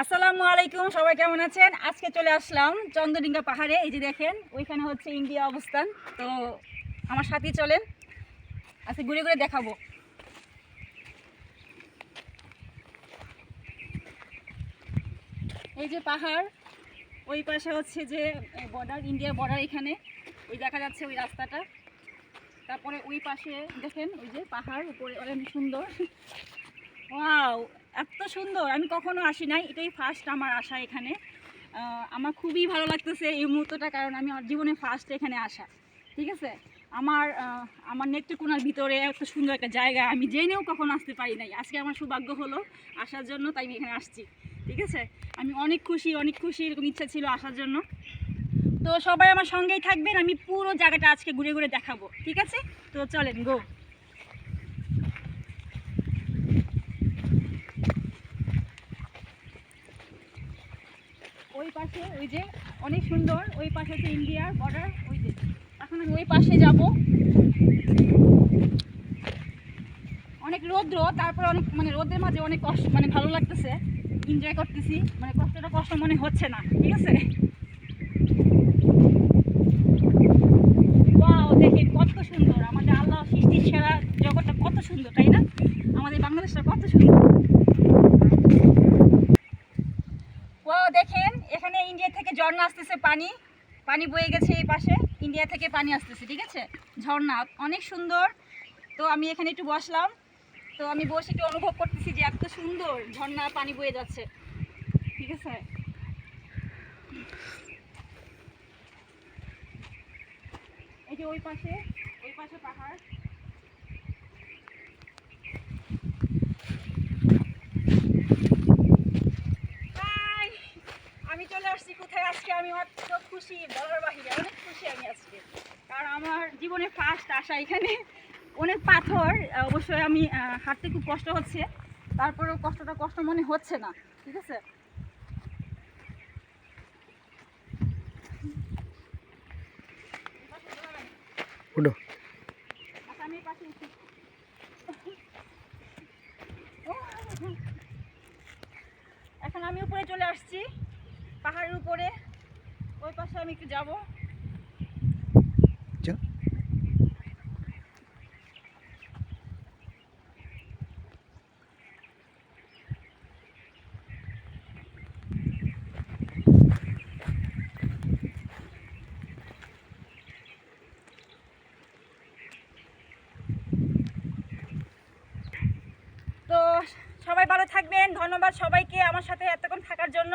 আসসালামু আলাইকুম, সবাই কেমন আছেন? আজকে চলে আসলাম চন্দ্রডিঙ্গা পাহাড়ে, এই যে দেখেন, ওইখানে হচ্ছে ইন্ডিয়া অবস্থান। তো আমার সাথেই চলেন, আজকে ঘুরে ঘুরে দেখাবো। এই যে পাহাড়, ওই পাশে হচ্ছে যে বর্ডার ইন্ডিয়ার বর্ডার এখানে, ওই দেখা যাচ্ছে ওই রাস্তাটা। তারপরে ওই পাশে দেখেন, ওই যে পাহাড়, উপরে অনেক সুন্দর। ওয়াও এত সুন্দর। আমি কখনো আসি নাই। এটাই ফার্স্ট আমার আসা এখানে। আমার খুবই ভালো লাগতেছে এই মুহূর্তটা কারণ আমি আমার জীবনে ফার্স্ট এখানে আসা। ঠিক আছে? আমার আমার নেত্রকোনার ভিতরে এত সুন্দর একটা জায়গা। আমি জেনেও কখনো আসতে পারি নাই। আজকে আমার সৌভাগ্য হলো আসার জন্য, তাই আমি এখানে আসছি। ঠিক আছে? আমি অনেক খুশি অনেক খুশি। এরকম ইচ্ছা ছিল আসার জন্য। তো সবাই আমার সঙ্গেই থাকবেন। আমি পুরো জায়গাটা আজকে ঘুরে ঘুরে দেখাবো। ঠিক আছে? তো চলেন গো পাশে ওই যে অনেক সুন্দর, ওই পাশে হচ্ছে ইন্ডিয়ার বর্ডার ওই যে। এখন আমি ওই পাশে যাব। অনেক রৌদ্র, তারপরে অনেক মানে রোদের মাঝে অনেক কষ্ট মানে ভালো লাগতেছে। এনজয় করতেছি। মানে কষ্টটা কষ্ট মনে হচ্ছে না, ঠিক আছে? দেখেন কত সুন্দর। আমাদের আল্লাহ সৃষ্টির সেরা জগৎটা কত সুন্দর, তাই না? আমাদের বাংলাদেশটা কত সুন্দর ও দেখেন এখানে ইন্ডিয়া থেকে ঝর্ণা আসতেছে পানি। পানি বয়ে গেছে এই পাশে। ইন্ডিয়া থেকে পানি আসতেছে, ঠিক আছে? ঝর্ণা অনেক সুন্দর। তো আমি এখানে একটু বসলাম। তো আমি বসে একটু অনুভব করতেছি যে এত সুন্দর ঝর্ণা পানি বয়ে যাচ্ছে। ঠিক আছে? এই যে ওই পাশে ওই পাশে পাহাড় হাই আমি চলে আসছি কোথায় আজকে আমি অত খুশি বলার বাহিরে অনেক খুশি আমি আজকে। কারণ আমার জীবনে ফার্স্ট আসা এখানে। অনেক পাথর অবশ্যই আমি হাঁটতে খুব কষ্ট হচ্ছে। তারপরেও কষ্টটা কষ্ট মনে হচ্ছে না ঠিক আছে? উঠো। এখন আমি উপরে চলে আসছি। পাহাড়ের উপরে। ওই পাশে আমি একটু যাব। সবাই ভালো থাকবেন। ধন্যবাদ সবাইকে আমার সাথে এতক্ষণ থাকার জন্য।